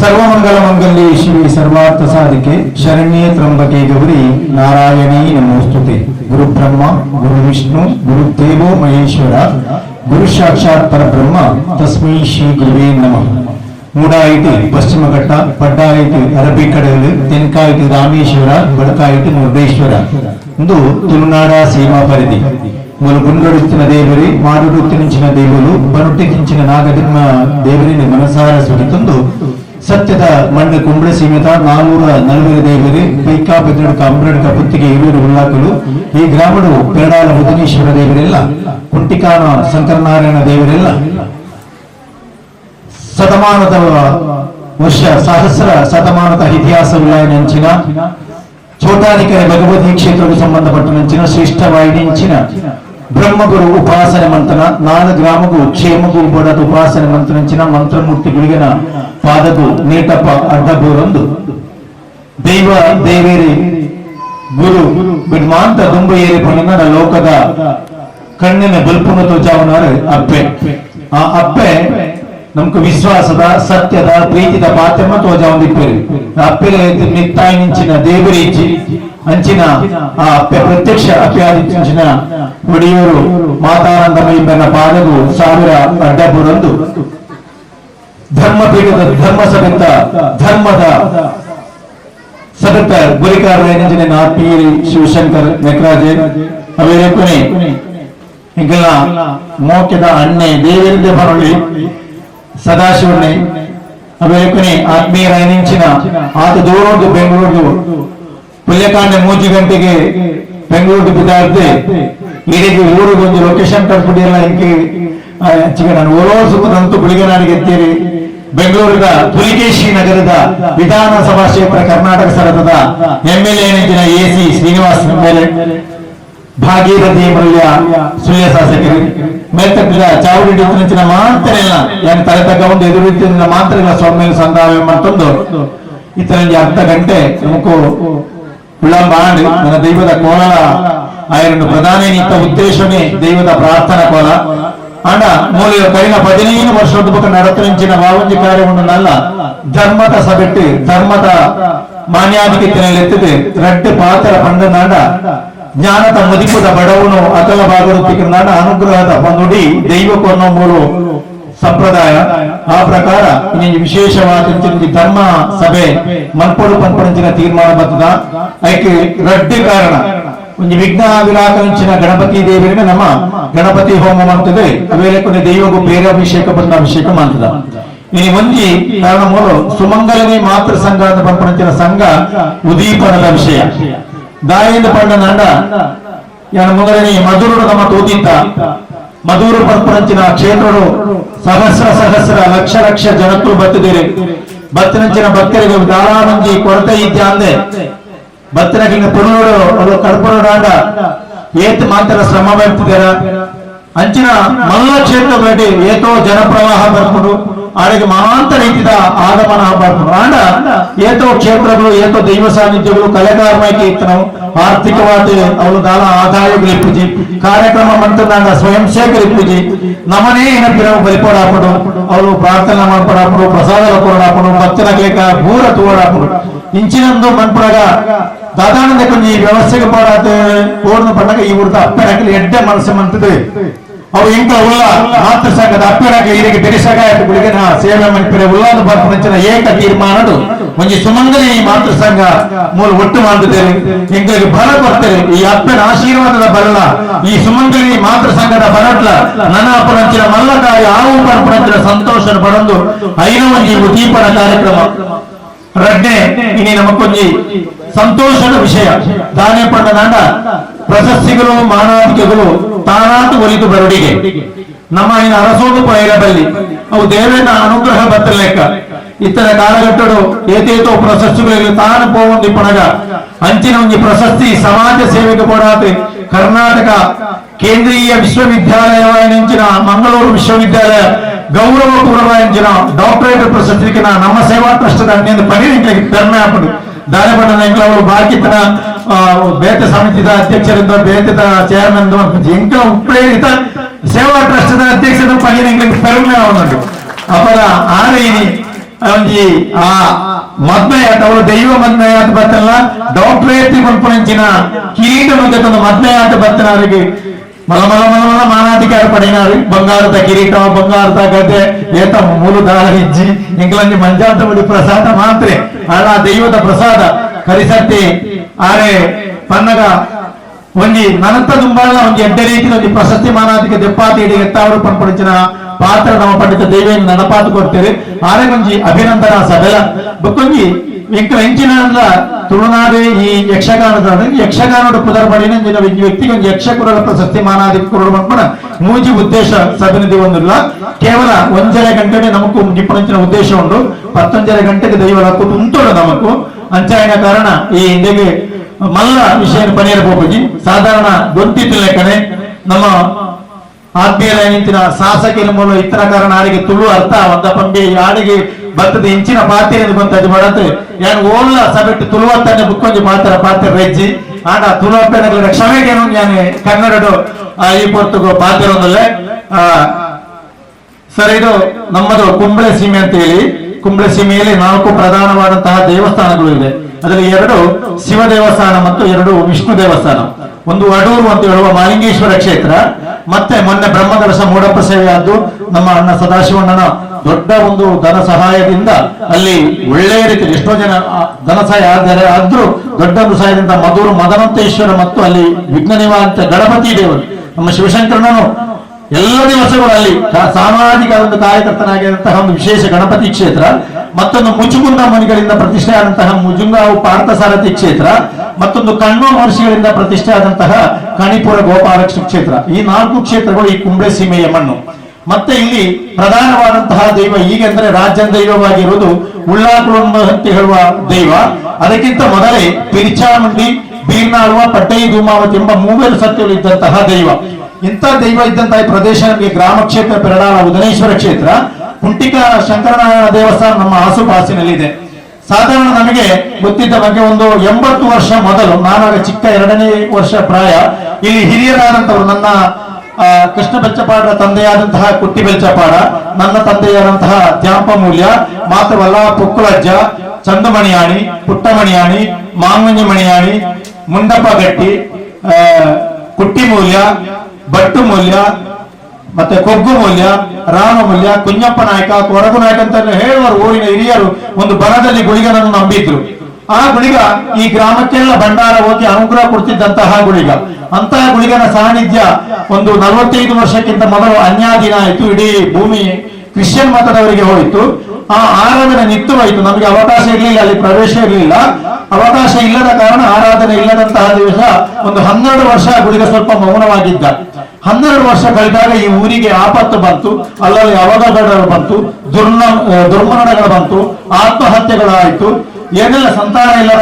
ಸರ್ವಮಂಗಲ ಮಂಗಲ್ಯೆ ಶಿವೆ ಸರ್ವಾರ್ಥ ಸಾಧಿಕೆ ಶರಣ್ಯೇ ತ್ರಂಬಕೆ ಗೌರಿ ನಾರಾಯಣೀ ನಮೋಸ್ತುತೆ ಗುರು ಬ್ರಹ್ಮ ಗುರು ವಿಷ್ಣು ಗುರು ದೇವೋ ಮಹೇಶ್ವರ ಗುರು ಸಾಕ್ಷಾತ್ ಪರಬ್ರಹ್ಮ ತಸ್ಮೈ ಶ್ರೀ ಗುರುವೇ ನಮಃ ಮೂಡಾಯಿತು ಪಶ್ಚಿಮ ಘಟ್ಟ ಪಡ್ಡಾಯಿತು ಅರಬಿಕಡಲು ತೆನ್ಕಾಯಿತು ರಾಮೇಶ್ವರ ಬಡಕಾಯಿತು ಮುರುಡೇಶ್ವರ ಇಂದು ತುಳುನಾಡ ಸೀಮಾ ಪರಿಧಿ ಮೂಲ ಗುಂಡೊಡುತ್ತಿನ ದೇವರಿ ಮಾಡುಡುತ್ತಿನಿಂಚಿನ ದೇವರು ಬನುಟ್ಟಿಂಚಿನ ನಾಗಧರ್ಮ ದೇವರಿನ ಮನಸಾರ ಸುಡಿತಂದು ಸತ್ಯದ ಮಣ್ಣು ಕುಂಬಳೆ ಸೀಮಿತ, ನಾನೂರ ನಲವೈ ದೇವರಿ ಪೈಕಾ ಬೆದಡುಕ ಪುತ್ತಿಗೆ ಇರುವರು ಉಳ್ಳಾಕಲು ಈ ಗ್ರಾಮಡು ಪೆರಡಾಲ ಬುಧನೇಶ್ವರ ದೇವರೆಲ್ಲ, ಕುಂಟಿಕಾನ ಶಂಕರನಾರಾಯಣ ದೇವರೆಲ್ಲ. ಶತಮಾನದ ವರ್ಷ, ಸಹಸ್ರ ಶತಮಾನದ ಇತಿಹಾಸವುಳ್ಳ ನೆಂಚಿನ ಚೋಟಾನಿಕರ ಭಗವತಿ ಕ್ಷೇತ್ರಕ್ಕೆ ಸಂಬಂಧಪಟ್ಟ ನೆಂಚಿನ ಶ್ರೇಷ್ಠವಾಯಿನಿಂಚಿನ ಬ್ರಹ್ಮಗುರು ಉಪಾಸನೆ ಮಂತ್ರನ ನಾಲ್ಕು ಗ್ರಾಮಗೂ ಕ್ಷೇಮಗೂ ಬಡದ ಉಪಾಸನೆ ಮಂತ್ರನಿಂಚಿನ ಮಂತ್ರಮೂರ್ತಿ ಗುಳಿಗನ ಪಾದಗೂ ನೀಟಪ್ಪ ಅಡ್ಡಬೂರೊಂದು ದೈವ ದೇವೇರಿ ಗುರು ಬಿಡ್ಮಾಂತ ದುಂಬ ಏರಿ ಪಣಿನ ಲೋಕದ ಕಣ್ಣಿನ ಬಲ್ಪುನ ತೋಚಾವನಾರ ಅಪ್ಪೆ ಆ ಅಪ್ಪೆ ನಮ್ಗೆ ವಿಶ್ವಾಸದ ಸತ್ಯದ ಪ್ರೀತಿದ ಪಾತ್ಯಮ ತೋಜ ಒಂದಿಪ್ಪೇರಿ ಅಪ್ಪೆಲೆ ಮಿತ್ತಾಯಿ ನಿಂಚಿನ ದೇವರೀಚಿ ಅಂಚಿನ ಆ ಅಪ್ಪೆ ಪ್ರತ್ಯಕ್ಷ ಅಪ್ಪೆ ಆದಿಂಚಿನ ಒಡೆಯೂರು ಮಾತಾನಂದಮಯಿ ಬೆನ್ನ ಪಾದವು ಸಾವಿರ ಅಡ್ಡಬುರಂದು ಧರ್ಮಪೀಠದ ಧರ್ಮ ಸಭೆತ ಧರ್ಮದ ಸದತ್ತ ಗುರಿಕಾರರ ನಾಪೀರಿ ಶಿವಶಂಕರ್ ನೆಕ್ರಾಜೆ ಅವೇರಕ್ಕನೆ ಹಿಂಗೆಲ್ಲ ಮೋಕ್ಯದ ಅಣ್ಣೆ ದೇವರಿಂದ ಬರಲಿ ಸದಾಶಿವಣ್ಣೆ ಅವೇರಕ್ಕನೆ ಆತ್ಮೀಯರ ಎನಿಂಚಿನ ಆತ ದೂರೋದು ಬೆಂಗಳೂರು ಪುಲ್ಯಕಾಂಡ ಮೂಜಿ ಗಂಟೆಗೆ ಬೆಂಗಳೂರು ಬಿದ್ದಾರ್ದೆ ಇಡೀಗೆ ಊರಿಗೆ ಒಂದು ಲೊಕೇಶನ್ ಕಟ್ಬಿಟ್ಟಿಲ್ಲ ಇಂಕೆ ಹಚ್ಚಿಗೆ ನಾನು ಓರೋ ಸುತ್ತದಂತೂ ಗುಳಿಗನಾಡಿಗೆ ಎತ್ತೀರಿ ಬೆಂಗಳೂರಿನ ಪುಲಿಕೇಶಿ ನಗರದ ವಿಧಾನಸಭಾ ಕ್ಷೇತ್ರ Karnataka ಸರತದ M L A A C Srinivas ಮೇಲೆ ಭಾಗೀರಥಿ ಮಲ್ಯ ಸುಳ್ಯ ಶಾಸಕರು. ಮೇಲ್ತಟ್ಟಿದ ಚಾವುಡಿ ಡಿಸ್ಟಿನ ಮಾತ್ರ ಇಲ್ಲ, ಯಾಕೆ ತಲೆ ತಗೊಂಡು ಒಂದು ಎದುರಿನ ಮಾತ್ರ ಇಲ್ಲ ಸೌಮ್ಯ ಸಂಧಾವ ಮತ್ತೊಂದು ಇತರ ಅರ್ಧ ಗಂಟೆ ನಮಕು ವಿಳಂಬ ಆಂಡ್ ನನ್ನ ದೈವದ ಕೋಲ ಆಯರನ್ನು ಪ್ರಧಾನಿ ನಿತ್ತ ಉದ್ದೇಶನೇ ದೈವದ ಪ್ರಾರ್ಥನಾ ಕೋಲ ಆಂಡ ಮೂಲ ಕೈನ ಪದಿನೈದು ವರ್ಷದ ಬುಕ್ಕ ನಡತರಿಂಚಿನ ವಾವಂಜಿ ಕಾರ್ಯವನ್ನು ನಲ್ಲ ಧರ್ಮದ ಸಭೆಟ್ಟು ಧರ್ಮದ ಮಾನ್ಯಾಧಿಕತೆಯಲ್ಲಿ ರಡ್ಡು ಪಾತ್ರ ಪಂಡನಾಡ ಜ್ಞಾನದ ಮದಿಪದ ಬಡವನು ಅಕಲ ಭಾಗವತಿಕನಾಡ ಅನುಗ್ರಹದ ನುಡಿ ದೈವಕ್ಕೊನ್ನೋ ಮೂರು ಸಂಪ್ರದಾಯ. ಆ ಪ್ರಕಾರ ಈ ವಿಶೇಷವಾದಂತಹ ಧರ್ಮ ಸಭೆ ಮನ್ಪಡು ಪಂಪಡಂಚಿನ ತೀರ್ಮಾನ ಬರ್ತದ ಅದಕ್ಕೆ ರಡ್ಡಿ ಕಾರಣ. ಒಂದು ವಿಘ್ನ ವಿರಾಕಂಚಿನ ಗಣಪತಿ ದೇವರಿಗೆ ನಮ್ಮ ಗಣಪತಿ ಹೋಮ ಮಾಡ್ತದೆ ಅವೇಲೆ ಕೊನೆ ದೈವಗೂ ಬೇರೆ ಅಭಿಷೇಕ ಬಂದ ಅಭಿಷೇಕ ಮಾಡ್ತದ ಈ ಒಂದಿ ಕಾರಣ ಮೂರು ಸುಮಂಗಲನೇ ಮಾತೃ ಸಂಘ ಅಂತ ಸಂಘ ಉದೀಪನದ ವಿಷಯ. ದಾಯಿಂದ ಪಂಡ ನಾಡ, ಯಾನ ಮೊದಲನೇ ಮಧುರದ ಮತ್ತು ಮಧುರು ಪಂಪರಂಚಿನ ಕ್ಷೇತ್ರಗಳು ಸಹಸ್ರ ಸಹಸ್ರ ಲಕ್ಷ ಲಕ್ಷ ಜನಕ್ಕೂ ಬತ್ತಿದ್ದೀರಿ ಬತ್ತಿನಂಚಿನ ಭಕ್ತರಿಗೆ ಧಾರಾ ಮಂದಿ ಕೊರತೆ ಇದ್ದ ಅಂದೆ ಬತ್ತಿನಗಿನ ಪುನೋಡು ಅದು ಕಡ್ಪುರಾಂಡ ಏತ್ ಮಾತ್ರ ಶ್ರಮ ಬೆಳ್ತಿದ್ದೀರ ಅಂಚಿನ ಮಲ್ಲ ಕ್ಷೇತ್ರ ಬೇಟಿ ಏತೋ ಜನಪ್ರವಾಹ ಬರ್ಕೊಂಡು ಆಡಿಗೆ ಮಹಾಂತ ರೀತಿದ ಆಗಮನ ಬರ್ಕೊಂಡು ಆಂಡ ಏತೋ ಕ್ಷೇತ್ರಗಳು ಏತೋ ದೈವ ಸಾನ್ನಿಧ್ಯಗಳು ಕಲೆಗಾರಮಾಗಿ ಇತ್ತನವು ಆರ್ಥಿಕವಾದ ಅವಳು ದಾನ ಆದಾಯಗಳು ಇಪ್ಪುಜಿ ಕಾರ್ಯಕ್ರಮ ಮಂತ್ರಾಂಡ ಸ್ವಯಂ ಸೇವಕರು ಇಪ್ಪುಜಿ ನಮ್ಮನೇ ಏನಪ್ಪ ಬಲಿಪಡಾಪಡು ಅವರು ಪ್ರಾರ್ಥನೆ ಮಾಡ್ಪಡಾಪಡು ಪ್ರಸಾದ ಕೊಡಾಪಡು ಭಕ್ತನಗ್ಲಿಕ ಭೂರ ತೋಡಾಪಡು ಇಂಚಿನೊಂದು ಮನ್ಪುರಗ ದಾದಾನಂದ ಕೊಂಚ ವ್ಯವಸ್ಥೆಗೆ ಪಾಡಾತ ಓಡ್ನ ಪಂಡಗ ಈ ಊರ್ದ ಅಪ್ಪೆರಾಕಲಿ ಎಡ್ಡೆ ಮನಸ್ಸು ಮಂತದೆ ಅವು ಇಂಕ ಉಲ್ಲ? ಮಾತೃ ಸಂಘದ ಅಪ್ಪೆರಾಗ ಇದಕ್ಕೆ ಬೆರೆಸಾಗ ನಾ ಸೇವೆ ಮನ್ಪಿರ ಉಳ್ಳಾದ ಬರ್ಪಂಚಿನ ಏಕ ತೀರ್ಮಾನಡು ಒಂಜಿ ಸುಮಂಗಲಿ ಈ ಮಾತೃ ಸಂಘ ಮೂಲ ಒಟ್ಟು ಮಾಡಿದ್ದೇವೆ ಎಂಗಳಿಗೆ ಬಲ ಕೊಡ್ತೇವೆ ಈ ಅಪ್ಪನ ಆಶೀರ್ವಾದದ ಬರಲ. ಈ ಸುಮಂಗಲಿ ಮಾತೃ ಸಂಘದ ಬರಟ್ಲ. ನನ್ನ ಅಪರಂಚಿನ ಮಲ್ಲಕಾಯಿ ಆವು ಬರ್ಪಂಚಿನ ಸಂತೋಷ ಪಡಂದು ಐನ ಒಂಜಿ ಉದ್ದೀಪನ ಕಾರ್ಯಕ್ರಮ. ರಡ್ಡೆ ಇನಿ ನಮಕೊಂಜಿ ಸಂತೋಷದ ವಿಷಯ. ದಾನೆ ಪಂಡನಾಂಡ ಪ್ರಶಸ್ತಿಗಳು ಮಾನವಿಕೆಗಳು ತಾನಾತು ಒಲಿದು ಬರುಡಿಗೆ ನಮ್ಮ ಇನ್ನು ಅರಸೋದು ಪೈರಬಲ್ಲಿ ಅವು ದೇವೇನ ಅನುಗ್ರಹ ಬತ್ತ ಲೆಕ್ಕ ಇತರ ಕಾಲಘಟ್ಟಡು ಏತೇತೋ ಪ್ರಶಸ್ತಿಗಳಿಗೆ ತಾನು ಪೋವೊಂದಿ ಪಣಗ ಅಂಚಿನ ಒಂಜಿ ಪ್ರಶಸ್ತಿ ಸಮಾಜ ಸೇವೆಗೆ ಕೊಡಾತೆ ಕರ್ನಾಟಕ ಕೇಂದ್ರೀಯ ವಿಶ್ವವಿದ್ಯಾಲಯವಾಯಿನ ಮಂಗಳೂರು ವಿಶ್ವವಿದ್ಯಾಲಯ ಗೌರವ ಪೂರ್ವವಾಯಿನ ಡಾಕ್ಟರೇಟ್ ಪ್ರಶಸ್ತಿಗೆ ನಮ್ಮ ಸೇವಾ ಟ್ರಸ್ಟದ ಅನ್ನಿಂದ ಪರಿಣಿತಿಗೆ ಧರ್ಮ ಹಾಪಡು ದಾರಿ ಬಣ್ಣ ಅವರು ಬಾಕಿತನ ಬೇತ ಸಮಿತಿದ ಅಧ್ಯಕ್ಷರಿಂದ, ಬೇತದ ಚೇರ್ಮನ್ ಎಂಕ ಉಪ್ರೇರಿತ ಸೇವಾ ಟ್ರಸ್ಟ್ ಅಧ್ಯಕ್ಷದ ಪನಿ ಎಂಕಲಿಗೆ ಪೆರುಮೆ ಅಪರ ಅವರ ಆರೆಯಿನಿ ಒಂಜಿ ಆ ಮದ್ಮೆಯಾಟ ಅವಳು ದೈವ ಮದ್ಮೆಯಾಟ ಬತ್ತಲ್ಲ ಡಾಕ್ಟರೇಟ್ ಕೊಲ್ಪೊಂಚಿನ ಕಿರೀಟ ಮಧ್ಯದ ಮದ್ಮೆಯಾಟ ಬತ್ತನ ಅವರಿಗೆ ಮಲ ಮಲ ಮಲ ಮಲ ಮಾನಾಧಿಕಾರ ಪಡೆಯಿನಾರು ಬಂಗಾರದ ಕಿರೀಟ ಬಂಗಾರದ ಗದೆ ಏತ ಮೂಲು ದಾಳ ಇಜ್ಜಿ ಇಂಗ್ಲಂಜಿ ಮಂಜಾತ ಬಡಿ ಪ್ರಸಾದ ಮಾತ್ರ ಆಳ ದೈವದ ಪ್ರಸಾದ ಕರಿಸತ್ತಿ ಆರೆ ಪನ್ನಗ ಒಂಜಿ ನನಂತ ದುಂಬಾಳ ಒಂಜಿ ಎಡ್ಡೆ ರೀತಿಯ ಒಂಜಿ ಪ್ರಶಸ್ತಿ ಮಾನಾದಿಗೆ ದೆಪ್ಪಾತಿ ಇಡಿ ಎತ್ತಾವರು ಪಂಪಡಿಚಿನ ಪಾತ್ರ ನಮ್ಮ ಪಂಡಿತ ದೇವಿಯನ್ನು ನಡಪಾತು ಕೊಡ್ತೇವೆ. ಆರೆ ಒಂಜಿ ಅಭಿನಂದನಾ ಸಭೆಲ ಬೊಕ್ಕೊಂಜಿ ಎಂಕ ಎಂಚಿನ ತುಳುನಾಡು ಈ ಯಕ್ಷಗಾನದ ಯಕ್ಷಗಾನದ ಪುದರ್ ಪಡಿನ ವ್ಯಕ್ತಿಗೆ ಒಂದು ಯಕ್ಷಕುರರ ಪ್ರಶಸ್ತಿ ಮಾನಾದಿ ಮೂಜಿ ಉದ್ದೇಶ ಸಭೆನಿಧಿ ಒಂದಿಲ್ಲ. ಕೇವಲ ಒಂಜರೆ ಗಂಟೆಗೆ ನಮಕು ನಿಪ್ಪುಣಂಚಿನ ಉದ್ದೇಶ ಉಂಡು ಪತ್ತೊಂಜರೆ ಗಂಟೆಗೆ ಕೂತು ಉಂಟೋಡು ನಮಕು ಅಂಚಾಯನ ಕಾರಣ ಈ ಹಿಂದೆಗೆ ಮಲ್ಲ ವಿಷಯ ಪನಿಯರ ಹೋಗಿ ಸಾಧಾರಣ ಗೊತ್ತಿತ್ತು ಕಣೆ. ನಮ್ಮ ಆತ್ಮೀಯರ ನಿಂತಿನ ಶಾಸಕಿನ ಮೂಲ ಇತರ ಕಾರಣ ಆಡಿಗೆ ತುಳು ಅರ್ಥ ಒಂದ ಪಂಬಿ ಆಡಿಗೆ ಬರ್ತದ, ಇಂಚಿನ ಪಾತ್ರೆ ಅದು ಮಾಡತ್ತೆ ಯಾನ್ ಓಲ್ಲ ಸಬೆಟ್ಟು ತುಳುವತ್ತನೆ ಬುಕ್ಕೊಂಜಿ ಮಾತ್ರ ಪಾತ್ರೆ ರೆಜ್ಜಿ. ಆಡ ತುಳುವಪ್ಪನ ಕ್ಷಮೆಗೆ ನಾನು ಕನ್ನಡಡು ಈ ಪೊರ್ತುಗು ಪಾತ್ರೆ ಒಂದಲ್ಲೇ. ಆ, ಸರ್, ಇದು ನಮ್ಮದು ಕುಂಬಳೆ ಸೀಮೆ ಅಂತ ಹೇಳಿ. ಕುಂಬಳೆ ಸೀಮೆಯಲ್ಲಿ ನಾಲ್ಕು ಪ್ರಧಾನವಾದಂತಹ ದೇವಸ್ಥಾನಗಳು ಇದೆ ಅದರಲ್ಲಿ ಎರಡು ಶಿವ ದೇವಸ್ಥಾನ ಮತ್ತು ಎರಡು ವಿಷ್ಣು ದೇವಸ್ಥಾನ. ಒಂದು ಅಡೂರು ಅಂತ ಹೇಳುವ ಮಾಲಿಂಗೇಶ್ವರ ಕ್ಷೇತ್ರ, ಮತ್ತೆ ಮೊನ್ನೆ ಬ್ರಹ್ಮದರ್ಶ ಮೂಡಪ್ಪ ಸೇವೆ ಆದ್ದು ನಮ್ಮ ಅಣ್ಣ ಸದಾಶಿವಣ್ಣನ ದೊಡ್ಡ ಒಂದು ಧನ ಸಹಾಯದಿಂದ ಅಲ್ಲಿ ಒಳ್ಳೆಯ ರೀತಿ ಎಷ್ಟೋ ಜನ ಧನ ಸಹಾಯ ಆದರೆ ಆದ್ರೂ ದೊಡ್ಡ ಒಂದು ಸಹಾಯದಿಂದ ಮಧುರು ಮದನಂತೇಶ್ವರ ಮತ್ತು ಅಲ್ಲಿ ವಿಘ್ನ ನಿವಾರಂತ ಗಣಪತಿ ದೇವರು. ನಮ್ಮ ಶಿವಶಂಕರನನು ಎಲ್ಲ ದಿವಸಗಳು ಅಲ್ಲಿ ಸಾಮಾಜಿಕ ಒಂದು ಕಾರ್ಯಕರ್ತನಾಗಿರುವಂತಹ ಒಂದು ವಿಶೇಷ ಗಣಪತಿ ಕ್ಷೇತ್ರ. ಮತ್ತೊಂದು ಮುಜುಗುಂದ ಮುನಿಗಳಿಂದ ಪ್ರತಿಷ್ಠೆ ಆದಂತಹ ಮುಜುಂಗಾವು ಪಾರ್ಥಸಾರಥಿ ಕ್ಷೇತ್ರ, ಮತ್ತೊಂದು ಕಣ್ಣು ಮಹರ್ಷಿಗಳಿಂದ ಪ್ರತಿಷ್ಠೆ ಆದಂತಹ ಕಣಿಪುರ ಗೋಪಾಲಕೃಷ್ಣ ಕ್ಷೇತ್ರ. ಈ ನಾಲ್ಕು ಕ್ಷೇತ್ರಗಳು ಈ ಕುಂಬೆ ಸೀಮೆಯ ಮಣ್ಣು. ಮತ್ತೆ ಇಲ್ಲಿ ಪ್ರಧಾನವಾದಂತಹ ದೈವ ಈಗೆಂದರೆ ರಾಜ್ಯ ದೈವವಾಗಿರುವುದು ಉಳ್ಳಾಕುಳಂಬ ಅಂತ ಹೇಳುವ ದೈವ. ಅದಕ್ಕಿಂತ ಮೊದಲೇ ಪಿರಿಚಾಮುಂಡಿ, ಬೀರ್ನಾಳುವ, ಪಟ್ಟೈ ಧೂಮಾವತಿ ಎಂಬ ಮೂವೇರು ಸತ್ಯಗಳು ಇದ್ದಂತಹ ದೈವ. ಇಂಥ ದೈವ ಇದ್ದಂತಹ ಪ್ರದೇಶ ನಮಗೆ ಗ್ರಾಮ ಕ್ಷೇತ್ರ ಪೆರಡಾಳ, ಉದನೇಶ್ವರ ಕ್ಷೇತ್ರ. ಕುಂಟಿಕ ಶಂಕರನಾರಾಯಣ ದೇವಸ್ಥಾನ ನಮ್ಮ ಆಸುಪಾಸಿನಲ್ಲಿದೆ ಸಾಧಾರಣ ನಮಗೆ ಗೊತ್ತಿದ್ದ ಬಗ್ಗೆ ಒಂದು ಎಂಬತ್ತು ವರ್ಷ ಮೊದಲು, ನಾನಾಗ ಚಿಕ್ಕ ಎರಡನೇ ವರ್ಷ ಪ್ರಾಯ, ಇಲ್ಲಿ ಹಿರಿಯರಾದಂತವರು ನನ್ನ ಕೃಷ್ಣ ಬೆಚ್ಚಪಾಡರ ತಂದೆಯಾದಂತಹ ಕುಟ್ಟಿ ಬೆಚ್ಚಪಾಡ, ನನ್ನ ತಂದೆಯಾದಂತಹ ತ್ಯಾಂಪಮೂಲ್ಯ ಮಾತ್ರವಲ್ಲ ಪುಕ್ಕುಲಜ್ಜ ಚಂದುಮಣಿಯಾಣಿ, ಪುಟ್ಟಮಣಿಯಾಣಿ ಮಾಂಗಂಜಿ ಮಣಿಯಾಣಿ ಮುಂಡಪ್ಪ ಗಟ್ಟಿ ಕುಟ್ಟಿ ಮೂಲ್ಯ ಭಟ್ಟು ಮೂಲ್ಯ ಮತ್ತೆ ಕೊಗ್ಗು ಮೌಲ್ಯ, ರಾಮ ಮೌಲ್ಯ, ಕುಂಜಪ್ಪ ನಾಯಕ, ಕೊರಗು ನಾಯಕ ಅಂತ ಹೇಳುವರು ಊರಿನ ಹಿರಿಯರು ಒಂದು ಬರದಲ್ಲಿ ಗುಳಿಗನನ್ನು ನಂಬಿದ್ರು. ಆ ಗುಳಿಗ ಈ ಗ್ರಾಮಕ್ಕೆಲ್ಲ ಭಂಡಾರ ಹೋಗಿ ಅನುಗ್ರಹ ಕೊಡ್ತಿದ್ದಂತಹ ಗುಳಿಗ. ಅಂತಹ ಗುಳಿಗನ ಸಾನ್ನಿಧ್ಯ ಒಂದು ನಲವತ್ತೈದು ವರ್ಷಕ್ಕಿಂತ ಮೊದಲು ಅನ್ಯಾದಿನ ಆಯಿತು, ಇಡೀ ಭೂಮಿ ಕ್ರಿಶ್ಚಿಯನ್ ಮತದವರಿಗೆ ಹೋಯಿತು. ಆ ಆರಾಧನೆ ನಿತ್ಯವಾಯಿತು ನಮಗೆ ಅವಕಾಶ ಇರಲಿಲ್ಲ, ಅಲ್ಲಿ ಪ್ರವೇಶ ಇರಲಿಲ್ಲ. ಅವಕಾಶ ಇಲ್ಲದ ಕಾರಣ ಆರಾಧನೆ ಇಲ್ಲದಂತಹ ದಿವಸ ಒಂದು ಹನ್ನೆರಡು ವರ್ಷ ಗುಳಿಗ ಸ್ವಲ್ಪ ಮೌನವಾಗಿದ್ದ. ಹನ್ನೆರಡು ವರ್ಷ ಕಳೆದಾಗ ಈ ಊರಿಗೆ ಆಪತ್ತು ಬಂತು, ಅಲ್ಲಲ್ಲಿ ಅವಘಡಗಳು ಬಂತು, ದುರ್ನ ದುರ್ಮರಣಗಳು ಬಂತು, ಆತ್ಮಹತ್ಯೆಗಳಾಯಿತು. ಏನೆಲ್ಲ ಸಂತಾನ ಇಲ್ಲದ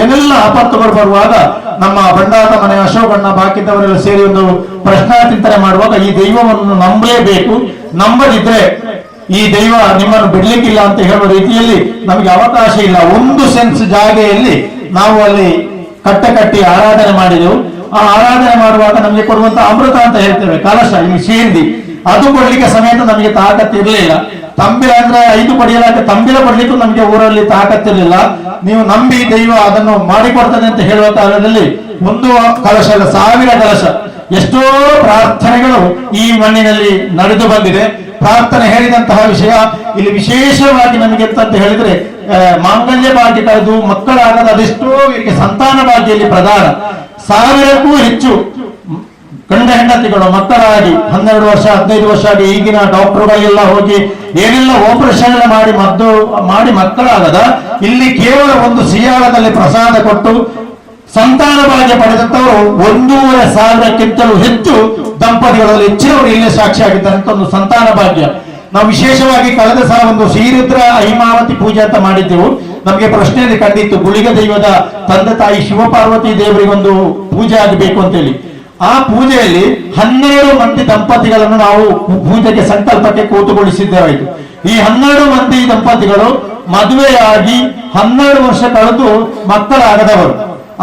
ಏನೆಲ್ಲ ಆಪತ್ತುಗಳು ಬರುವಾಗ ನಮ್ಮ ಬಂಡಾತ ಮನೆ ಅಶೋಕಣ್ಣ ಬಾಕಿದ್ದವರೆಲ್ಲ ಸೇರಿ ಒಂದು ಪ್ರಶ್ನಾ ಚಿಂತನೆ ಮಾಡುವಾಗ ಈ ದೈವವನ್ನು ನಂಬಲೇಬೇಕು. ನಂಬದಿದ್ರೆ ಈ ದೈವ ನಿಮ್ಮನ್ನು ಬಿಡ್ಲಿಕ್ಕಿಲ್ಲ ಅಂತ ಹೇಳುವ ರೀತಿಯಲ್ಲಿ ನಮಗೆ ಅವಕಾಶ ಇಲ್ಲ. ಒಂದು ಸೆನ್ಸ್ ಜಾಗೆಯಲ್ಲಿ ನಾವು ಅಲ್ಲಿ ಕಟ್ಟೆ ಕಟ್ಟಿ ಆರಾಧನೆ ಮಾಡಿದೆವು. ಆ ಆರಾಧನೆ ಮಾಡುವಾಗ ನಮಗೆ ಕೊಡುವಂತ ಅಮೃತ ಅಂತ ಹೇಳ್ತೇವೆ ಕಲಶ ಈ ಸೇರಿದಿ ಅದು ಕೊಡ್ಲಿಕ್ಕೆ ಸಮೇತ ನಮಗೆ ತಾಕತ್ತಿರಲಿಲ್ಲ ತಂಬಿಲ ಅಂದ್ರೆ ಐದು ಪಡೆಯಲಾಗ ತಂಬಿಲ ಪಡ್ಲಿಕ್ಕೂ ನಮಗೆ ಊರಲ್ಲಿ ತಾಕತ್ತಿರಲಿಲ್ಲ ನೀವು ನಂಬಿ ದೈವ ಅದನ್ನು ಮಾಡಿಕೊಡ್ತದೆ ಅಂತ ಹೇಳುವ ಕಾಲದಲ್ಲಿ ಒಂದು ಕಲಶ ಸಾವಿರ ಕಲಶ. ಎಷ್ಟೋ ಪ್ರಾರ್ಥನೆಗಳು ಈ ಮಣ್ಣಿನಲ್ಲಿ ನಡೆದು ಬಂದಿದೆ. ಪ್ರಾರ್ಥನೆ ಹೇಳಿದಂತಹ ವಿಷಯ ಇಲ್ಲಿ ವಿಶೇಷವಾಗಿ ನಮಗೆ ಎಂತ ಹೇಳಿದ್ರೆ ಮಾಂಗಲ್ಯ ಭಾಗ್ಯ ಕಳೆದು ಮಕ್ಕಳಾಗದ ಅದೆಷ್ಟೋ ಇವರಿಗೆ ಸಂತಾನ ಭಾಗ್ಯಲ್ಲಿ ಪ್ರಧಾನ. ಸಾವಿರಕ್ಕೂ ಹೆಚ್ಚು ಗಂಡ ಹೆಂಡತಿಗಳು ಮಕ್ಕಳಾಗಿ, ಹನ್ನೆರಡು ವರ್ಷ, ಹದಿನೈದು ವರ್ಷ ಆಗಿ ಈಗಿನ ಡಾಕ್ಟರ್ಗಳೆಲ್ಲ ಹೋಗಿ ಏನೆಲ್ಲ ಆಪರೇಷನ್ ಮಾಡಿ ಮದ್ದು, ಮಾಡಿ ಮಕ್ಕಳಾಗದ, ಇಲ್ಲಿ ಕೇವಲ ಒಂದು ಸಿಯಾಳದಲ್ಲಿ ಪ್ರಸಾದ ಕೊಟ್ಟು ಸಂತಾನ ಭಾಗ್ಯ ಪಡೆದಂತವರು ಒಂದೂವರೆ ಸಾವಿರಕ್ಕಿಂತಲೂ ಹೆಚ್ಚು ದಂಪತಿಗಳಲ್ಲಿ ಹೆಚ್ಚಿನವರು ಇಲ್ಲೇ ಅಂತ ಒಂದು ಸಂತಾನ ಭಾಗ್ಯ. ನಾವು ವಿಶೇಷವಾಗಿ ಕಳೆದ ಸಲ ಒಂದು ಶ್ರೀರುದ್ರ ಐಮಾವತಿ ಪೂಜೆ ಅಂತ ಮಾಡಿದ್ದೆವು. ನಮಗೆ ಪ್ರಶ್ನೆಯಲ್ಲಿ ಕಂಡಿತ್ತು, ಗುಳಿಗ ದೈವದ ತಂದೆ ತಾಯಿ ಶಿವಪಾರ್ವತಿ ದೇವರಿಗೊಂದು ಪೂಜೆ ಆಗಬೇಕು ಅಂತೇಳಿ. ಆ ಪೂಜೆಯಲ್ಲಿ ಹನ್ನೆರಡು ಮಂದಿ ದಂಪತಿಗಳನ್ನು ನಾವು ಪೂಜೆಗೆ ಸಂಕಲ್ಪಕ್ಕೆ ಕೂತುಗೊಳಿಸಿದ್ದೇವಾಯಿತು. ಈ ಹನ್ನೆರಡು ಮಂದಿ ದಂಪತಿಗಳು ಮದುವೆಯಾಗಿ ಹನ್ನೆರಡು ವರ್ಷ ಕಳೆದು ಮಕ್ಕಳಾಗದವರು.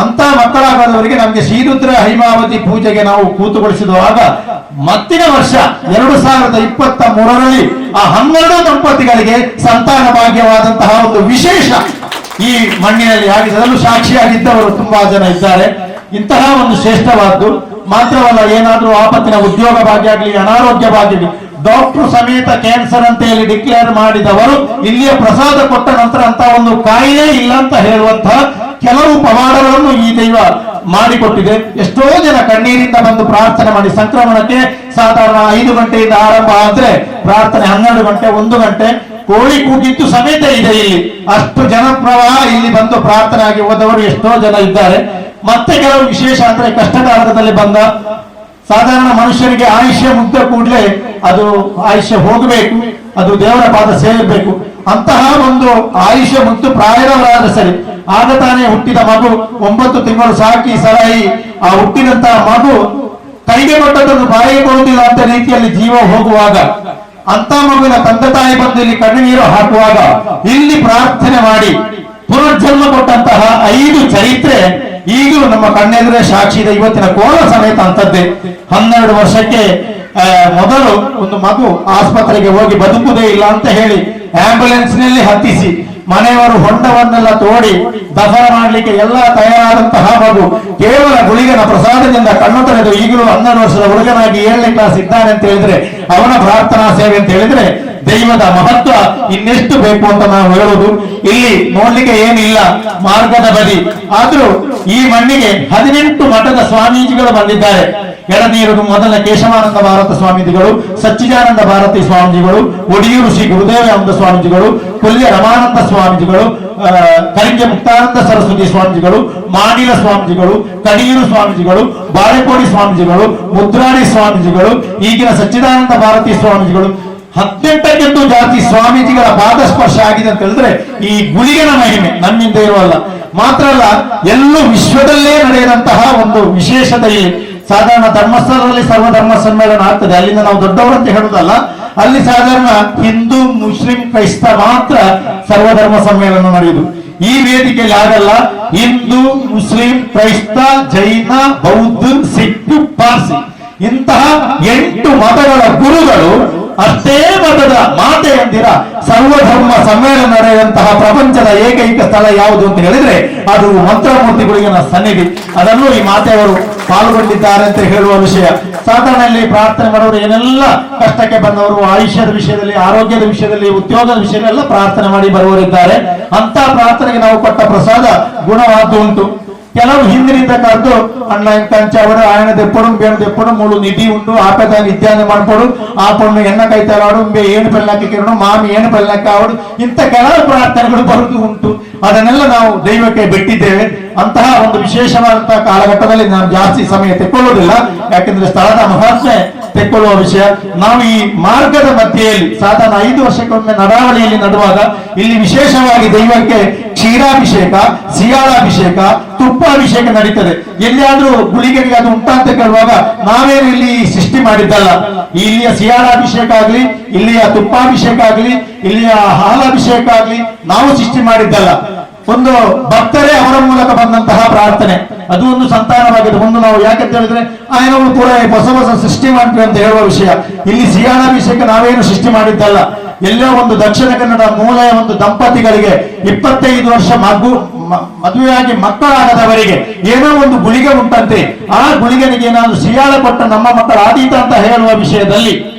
ಅಂತ ಮಕ್ಕಳಾಗದವರಿಗೆ ನಮಗೆ ಶ್ರೀರುದ್ರ ಹೈಮಾವತಿ ಪೂಜೆಗೆ ನಾವು ಕೂತುಪಡಿಸಿದಾಗ ಮತ್ತಿನ ವರ್ಷ ಎರಡು ಸಾವಿರದ ಇಪ್ಪತ್ತ ಮೂರರಲ್ಲಿ ಆ ಹನ್ನೆರಡು ದಂಪತಿಗಳಿಗೆ ಸಂತಾನ ಭಾಗ್ಯವಾದಂತಹ ಒಂದು ವಿಶೇಷ ಈ ಮಣ್ಣಿನಲ್ಲಿ ಆಗಿದೆ ಅದರಲ್ಲೂ ಸಾಕ್ಷಿಯಾಗಿದ್ದವರು ತುಂಬಾ ಜನ ಇದ್ದಾರೆ. ಇಂತಹ ಒಂದು ಶ್ರೇಷ್ಠವಾದ್ದು ಮಾತ್ರವಲ್ಲ, ಏನಾದರೂ ಆಪತ್ತಿನ ಉದ್ಯೋಗ ಭಾಗ್ಯ ಆಗಲಿ, ಅನಾರೋಗ್ಯ ಭಾಗ್ಯ ಡಾಕ್ಟರ್ ಸಮೇತ ಕ್ಯಾನ್ಸರ್ ಅಂತ ಹೇಳಿ ಡಿಕ್ಲೇರ್ ಮಾಡಿದವರು ಇಲ್ಲಿಯ ಪ್ರಸಾದ ಕೊಟ್ಟ ನಂತರ ಅಂತ ಒಂದು ಕಾಯಿಲೆ ಇಲ್ಲ ಅಂತ ಹೇಳುವಂತಹ ಕೆಲವು ಪವಾಡಗಳನ್ನು ಈ ದೈವ ಮಾಡಿಕೊಟ್ಟಿದೆ. ಎಷ್ಟೋ ಜನ ಕಣ್ಣೀರಿಂದ ಬಂದು ಪ್ರಾರ್ಥನೆ ಮಾಡಿ. ಸಂಕ್ರಮಣಕ್ಕೆ ಸಾಧಾರಣ ಐದು ಗಂಟೆಯಿಂದ ಆರಂಭ ಆದ್ರೆ ಪ್ರಾರ್ಥನೆ ಹನ್ನೆರಡು ಗಂಟೆ, ಒಂದು ಗಂಟೆ. ಕೋಳಿ ಕೂಗಿತ್ತು ಸಮೇತ ಇದೆ ಇಲ್ಲಿ. ಅಷ್ಟು ಜನಪ್ರವಾಹ ಇಲ್ಲಿ ಬಂದು ಪ್ರಾರ್ಥನೆ ಆಗಿ ಹೋದವರು ಎಷ್ಟೋ ಜನ ಇದ್ದಾರೆ. ಮತ್ತೆ ಕೆಲವು ವಿಶೇಷ ಅಂದ್ರೆ ಕಷ್ಟಕಾಲದಲ್ಲಿ ಬಂದ ಸಾಧಾರಣ ಮನುಷ್ಯನಿಗೆ ಆಯುಷ್ಯ ಮುಗ್ದ ಕೂಡಲೇ ಅದು ಆಯುಷ್ಯ ಹೋಗಬೇಕು. ಅದು ದೇವರ ಪಾದ ಸೇರಬೇಕು. ಅಂತಹ ಒಂದು ಆಯುಷ್ಯ ಮುತ್ತು ಪ್ರಾಯದವರಾದ ಸರಿ, ಆಗ ತಾನೇ ಹುಟ್ಟಿದ ಮಗು ಒಂಬತ್ತು ತಿಂಗಳು ಸಾಕಿ ಸಲಹಿ ಆ ಹುಟ್ಟಿದಂತಹ ಮಗು ಕೈಗೆ ಕೊಟ್ಟದನ್ನು ಬಾಯಿಗೆ ಕೊಡುವುದಿಲ್ಲ ಅಂತ ರೀತಿಯಲ್ಲಿ ಜೀವ ಹೋಗುವಾಗ ಅಂತ ಮಗುವಿನ ತಂದೆ ತಾಯಿ ಬಂದು ಇಲ್ಲಿ ಕಣ್ಣೀರು ಹಾಕುವಾಗ ಇಲ್ಲಿ ಪ್ರಾರ್ಥನೆ ಮಾಡಿ, ಪುನರ್ಜನ್ಮ ಕೊಟ್ಟಂತಹ ಐದು ಚರಿತ್ರೆ ಈಗಲೂ ನಮ್ಮ ಕಣ್ಣೆದುರೇ ಸಾಕ್ಷಿ ಇದೆ. ಇವತ್ತಿನ ಕೋಲ ಸಮೇತ ಅಂತದ್ದೇ ಹನ್ನೆರಡು ವರ್ಷಕ್ಕೆ ಮೊದಲು ಒಂದು ಮಗು ಆಸ್ಪತ್ರೆಗೆ ಹೋಗಿ ಬದುಕುವುದೇ ಇಲ್ಲ ಅಂತ ಹೇಳಿ ಆಂಬ್ಯುಲೆನ್ಸ್ನಲ್ಲಿ ಹತ್ತಿಸಿ, ಮನೆಯವರು ಹೊಂಡವನ್ನೆಲ್ಲ ತೋಡಿ, ದಫನ ಮಾಡಲಿಕ್ಕೆ ಎಲ್ಲ ತಯಾರಾದಂತಹ ಮಗು, ಕೇವಲ ಗುಳಿಗನ ಪ್ರಸಾದದಿಂದ ಕಣ್ಣು ತೆರೆದು ಈಗಲೂ ಹನ್ನೆರಡು ವರ್ಷದ ಹುಡುಗನಾಗಿ ಏಳನೇ ಕ್ಲಾಸ್ ಇದ್ದಾನೆ ಅಂತ ಹೇಳಿದ್ರೆ, ಅವನ ಪ್ರಾರ್ಥನಾ ಸೇವೆ ಅಂತ ಹೇಳಿದ್ರೆ ದೈವದ ಮಹತ್ವ ಇನ್ನೆಷ್ಟು ಬೇಕು ಅಂತ ನಾವು ಹೇಳುವುದು ಇಲ್ಲಿ ನೋಡ್ಲಿಕ್ಕೆ ಏನಿಲ್ಲ, ಮಾರ್ಗದ ಬದಿ. ಆದ್ರೂ ಈ ಮಣ್ಣಿಗೆ ಹದಿನೆಂಟು ಮಠದ ಸ್ವಾಮೀಜಿಗಳು ಬಂದಿದ್ದಾರೆ. ಎಡನೀರು ಮೊದಲ ಕೇಶವಾನಂದ ಭಾರತ ಸ್ವಾಮೀಜಿಗಳು, ಸಚ್ಚಿದಾನಂದ ಭಾರತಿ ಸ್ವಾಮೀಜಿಗಳು, ಒಡಿಯೂರು ಶ್ರೀ ಗುರುದೇವಾನಂದ ಸ್ವಾಮೀಜಿಗಳು, ಕೊಲ್ಲಿಯ ರಮಾನಂದ ಸ್ವಾಮೀಜಿಗಳು ಕರಿಂಜೆ ಮುಕ್ತಾನಂದ ಸರಸ್ವತಿ ಸ್ವಾಮೀಜಿಗಳು, ಮಾನಿಲ ಸ್ವಾಮೀಜಿಗಳು ಕಡಿಯೂರು ಸ್ವಾಮೀಜಿಗಳು, ಬಾಳೆಕೋಡಿ ಸ್ವಾಮೀಜಿಗಳು, ಮುದ್ರಾಣಿ ಸ್ವಾಮೀಜಿಗಳು, ಈಗಿನ ಸಚ್ಚಿದಾನಂದ ಭಾರತಿ ಸ್ವಾಮೀಜಿಗಳು ಹದಿನೆಂಟಕ್ಕೆಂದು ಜಾತಿ ಸ್ವಾಮೀಜಿಗಳ ಪಾದಸ್ಪರ್ಶ ಆಗಿದೆ ಅಂತ ಹೇಳಿದ್ರೆ ಈ ಗುಳಿಗನ ಮಹಿಮೆ ನಮ್ಮಿಂದ ಇರುವಲ್ಲ. ಮಾತ್ರ ಅಲ್ಲ, ಎಲ್ಲೂ ವಿಶ್ವದಲ್ಲೇ ನಡೆಯದಂತಹ ಒಂದು ವಿಶೇಷತೆ ಸಾಧಾರಣ ಧರ್ಮಸ್ಥಳದಲ್ಲಿ ಸರ್ವಧರ್ಮ ಸಮ್ಮೇಳನ ಆಗ್ತದೆ. ಅಲ್ಲಿಂದ ನಾವು ದೊಡ್ಡವರಂತೆ ಹೇಳುದಲ್ಲ ಅಲ್ಲಿ ಸಾಧಾರಣ ಹಿಂದೂ, ಮುಸ್ಲಿಂ, ಕ್ರೈಸ್ತ ಮಾತ್ರ ಸರ್ವಧರ್ಮ ಸಮ್ಮೇಳನ ನಡೆಯುದು ಈ ವೇದಿಕೆಯಲ್ಲಿ ಆಗಲ್ಲ. ಹಿಂದೂ, ಮುಸ್ಲಿಂ, ಕ್ರೈಸ್ತ, ಜೈನ, ಬೌದ್ಧ, ಸಿಖ್, ಪಾರ್ಸಿ ಇಂತಹ ಎಂಟು ಮತಗಳ ಗುರುಗಳು ಅಷ್ಟೇ ಮತದ ಮಾತೆಯಂದಿರ ಸರ್ವಧರ್ಮ ಸಮ್ಮೇಳನ ನಡೆಯುವಂತಹ ಪ್ರಪಂಚದ ಏಕೈಕ ಸ್ಥಳ ಯಾವುದು ಅಂತ ಹೇಳಿದ್ರೆ ಅದು ಮಂತ್ರಮೂರ್ತಿಗಳಿಗಿನ ಸನ್ನಿಧಿ. ಅದನ್ನು ಈ ಮಾತೆಯವರು ಪಾಲ್ಗೊಂಡಿದ್ದಾರೆ ಅಂತ ಹೇಳುವ ವಿಷಯ. ಸಾಧಾರಣ ಇಲ್ಲಿ ಪ್ರಾರ್ಥನೆ ಮಾಡೋರು ಏನೆಲ್ಲ ಕಷ್ಟಕ್ಕೆ ಬಂದವರು, ಆಯುಷ್ಯದ ವಿಷಯದಲ್ಲಿ, ಆರೋಗ್ಯದ ವಿಷಯದಲ್ಲಿ, ಉದ್ಯೋಗದ ವಿಷಯದಲ್ಲಿ ಎಲ್ಲ ಪ್ರಾರ್ಥನೆ ಮಾಡಿ ಬರುವರಿದ್ದಾರೆ ಅಂತ ಪ್ರಾರ್ಥನೆಗೆ ನಾವು ಕೊಟ್ಟ ಪ್ರಸಾದ ಗುಣವಾದ್ದು ಉಂಟು. ಕೆಲವು ಹಿಂದಿನಿಂದ ಕರೆದು ಅಣ್ಣ ಕಂಚ ಅವರು ఆయన తెప్పడం బేను తెప్పడం మూడు నిధి ఉండు ఆపేదాన్ని ఇత్యాన్ని ಮಾಡ್ಕೊಡು ಆ ಪೊಣ್ಣು ಎಣ್ಣ ಕೈತಲಾಡು ಬೇ ಏನು ಬೆಲ್ಲಕ್ಕೆ ಕಿರಣ ಮಾಮಿ ಏನು ಬೆಲ್ಲಕ್ಕೆ ಆವಡು ಇಂಥ ಕೆಲವು ಪ್ರಾರ್ಥನೆಗಳು ಬರುವುದು ಉಂಟು ಅದನ್ನೆಲ್ಲ ನಾವು ದೈವಕ್ಕೆ ಬಿಟ್ಟಿದ್ದೇವೆ ಅಂತಹ ಒಂದು ವಿಶೇಷವಾದಂತಹ ಕಾಲಘಟ್ಟದಲ್ಲಿ ನಾನು ಜಾಸ್ತಿ ಸಮಯ ತೆಕ್ಕೊಳ್ಳುವುದಿಲ್ಲ ಯಾಕೆಂದ್ರೆ ಸ್ಥಳದ ಮಹಾತ್ಮೆ ತೆಕ್ಕೊಳ್ಳುವ ವಿಷಯ. ನಾವು ಈ ಮಾರ್ಗದ ಮಧ್ಯೆಯಲ್ಲಿ ಸಾಧಾರಣ ಐದು ವರ್ಷಕ್ಕೊಮ್ಮೆ ನಡಾವಳಿಯಲ್ಲಿ ನಡುವಾಗ ಇಲ್ಲಿ ವಿಶೇಷವಾಗಿ ದೈವಕ್ಕೆ ಕ್ಷೀರಾಭಿಷೇಕ, ಸಿಯಾಳಾಭಿಷೇಕ, ತುಪ್ಪಾಭಿಷೇಕ ನಡೀತದೆ. ಎಲ್ಲಿಯಾದ್ರೂ ಗುಳಿಗೆಗೆ ಅದು ಉಂಟಾ ಅಂತ ಕೇಳುವಾಗ ನಾವೇನು ಇಲ್ಲಿ ಸೃಷ್ಟಿ ಮಾಡಿದ್ದಲ್ಲ. ಇಲ್ಲಿಯ ಸಿಯಾಳಾಭಿಷೇಕ ಆಗ್ಲಿ, ಇಲ್ಲಿಯ ತುಪ್ಪಾಭಿಷೇಕ ಆಗ್ಲಿ, ಇಲ್ಲಿಯ ಹಾಲಾಭಿಷೇಕ ಆಗ್ಲಿ ನಾವು ಸೃಷ್ಟಿ ಮಾಡಿದ್ದಲ್ಲ. ಒಂದು ಭಕ್ತರೇ ಅವರ ಮೂಲಕ ಬಂದಂತಹ ಪ್ರಾರ್ಥನೆ. ಅದು ಒಂದು ಸಂತಾನವಾಗಿದೆ. ಒಂದು ನಾವು ಯಾಕಂತ ಹೇಳಿದ್ರೆ, ಆಯನವರು ಕೂಡ ಹೊಸ ಹೊಸ ಸೃಷ್ಟಿ ಮಾಡ್ತೀವಿ ಅಂತ ಹೇಳುವ ವಿಷಯ. ಇಲ್ಲಿ ಸಿಯಾಣಾಭಿಷೇಕ ನಾವೇನು ಸೃಷ್ಟಿ ಮಾಡಿದ್ದಲ್ಲ. ಎಲ್ಲೋ ಒಂದು ದಕ್ಷಿಣ ಕನ್ನಡ ಮೂಲೆಯ ಒಂದು ದಂಪತಿಗಳಿಗೆ ಇಪ್ಪತ್ತೈದು ವರ್ಷ ಮಗು ಮದುವೆಯಾಗಿ ಮಕ್ಕಳಾಗದವರಿಗೆ ಏನೋ ಒಂದು ಗುಳಿಗೆ ಉಂಟಂತೆ. ಆ ಗುಳಿಗನಿಗೆ ನಾನು ಸಿಯಾಳ ಕೊಟ್ಟ ನಮ್ಮ ಮಕ್ಕಳ ಆದೀತ ಅಂತ ಹೇಳುವ ವಿಷಯದಲ್ಲಿ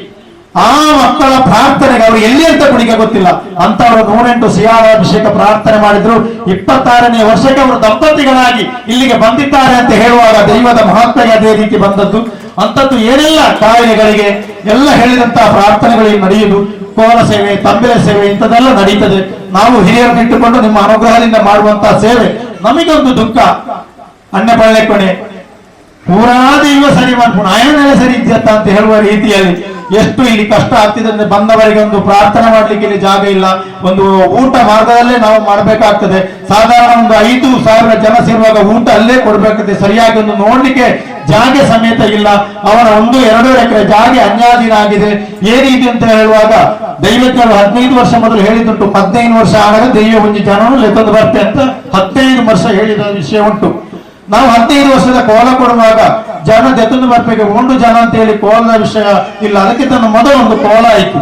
ಆ ಮಕ್ಕಳ ಪ್ರಾರ್ಥನೆಗೆ ಅವರು ಎಲ್ಲಿ ಅಂತ ಗುಳಿಗೆ ಗೊತ್ತಿಲ್ಲ. ಅಂತವರು ನೂರೆಂಟು ಸಿಯಾಳಾಭಿಷೇಕ ಪ್ರಾರ್ಥನೆ ಮಾಡಿದ್ರು. ಇಪ್ಪತ್ತಾರನೇ ವರ್ಷಕ್ಕೆ ಅವರು ದಂಪತಿಗಳಾಗಿ ಇಲ್ಲಿಗೆ ಬಂದಿದ್ದಾರೆ ಅಂತ ಹೇಳುವಾಗ ದೈವದ ಮಹಾತ್ಮೆಗೆ ಅದೇ ರೀತಿ ಬಂದದ್ದು. ಅಂತದ್ದು ಏನೆಲ್ಲ ಕಾಯಿಲೆಗಳಿಗೆ ಎಲ್ಲ ಹೇಳಿದಂತಹ ಪ್ರಾರ್ಥನೆಗಳು ನಡೆಯುದು. ಕೋಲ ಸೇವೆ, ತಂಬಿಲ ಸೇವೆ ಇಂಥದ್ದೆಲ್ಲ ನಡೀತದೆ. ನಾವು ಹಿರಿಯರನ್ನು ಇಟ್ಟುಕೊಂಡು ನಿಮ್ಮ ಅನುಗ್ರಹದಿಂದ ಮಾಡುವಂತಹ ಸೇವೆ ನಮಗೊಂದು ದುಃಖ. ಅಣ್ಣೆ ಪಳ್ಳೆ ಕೊನೆ. ಪೂರಾ ದೈವ ಸರಿ ಮಾಡ್ಕೊಂಡು ಆಯನೆಲ್ಲ ಸರಿ ಇದ್ಯತ್ತ ಅಂತ ಹೇಳುವ ರೀತಿಯಲ್ಲಿ ಎಷ್ಟು ಇಲ್ಲಿ ಕಷ್ಟ ಆಗ್ತಿದೆ ಅಂದ್ರೆ ಬಂದವರಿಗೆ ಒಂದು ಪ್ರಾರ್ಥನೆ ಮಾಡ್ಲಿಕ್ಕೆ ಇಲ್ಲಿ ಜಾಗ ಇಲ್ಲ. ಒಂದು ಊಟ ಮಾರ್ಗದಲ್ಲೇ ನಾವು ಮಾಡಬೇಕಾಗ್ತದೆ. ಸಾಧಾರಣ ಒಂದು ಐದು ಸಾವಿರ ಜನ ಸೇರುವಾಗ ಊಟ ಅಲ್ಲೇ ಕೊಡ್ಬೇಕಾಗ್ತದೆ. ಸರಿಯಾಗಿ ಒಂದು ನೋಡ್ಲಿಕ್ಕೆ ಜಾಗೆ ಸಮೇತ ಇಲ್ಲ. ಅವರ ಒಂದು ಎರಡೂವರೆ ಎಕರೆ ಜಾಗೆ ಅನ್ಯಾಧೀನ ಆಗಿದೆ. ಏನಿದೆ ಅಂತ ಹೇಳುವಾಗ ದೈವಜ್ಞರು ಹದಿನೈದು ವರ್ಷ ಮೊದಲು ಹೇಳಿದುಂಟು ಹದಿನೈದು ವರ್ಷ ಆಗದೆ ದೈವ ಒಂದು ಜನನು ಲೆಕ್ಕದ ಬರ್ತೆ ಅಂತ ಹದಿನೈದು ವರ್ಷ ಹೇಳಿದ ವಿಷಯ ಉಂಟು. ನಾವು ಹದಿನೈದು ವರ್ಷದ ಕೋಲ ಕೊಡುವಾಗ ಜನ ಜತನ ಬರ್ಬೇಕು, ಒಂದು ಜನ ಅಂತ ಹೇಳಿ ಕೋಲದ ವಿಷಯ ಇಲ್ಲ. ಅದಕ್ಕೆ ತನ್ನ ಮೊದಲ ಒಂದು ಕೋಲ ಆಯ್ತು.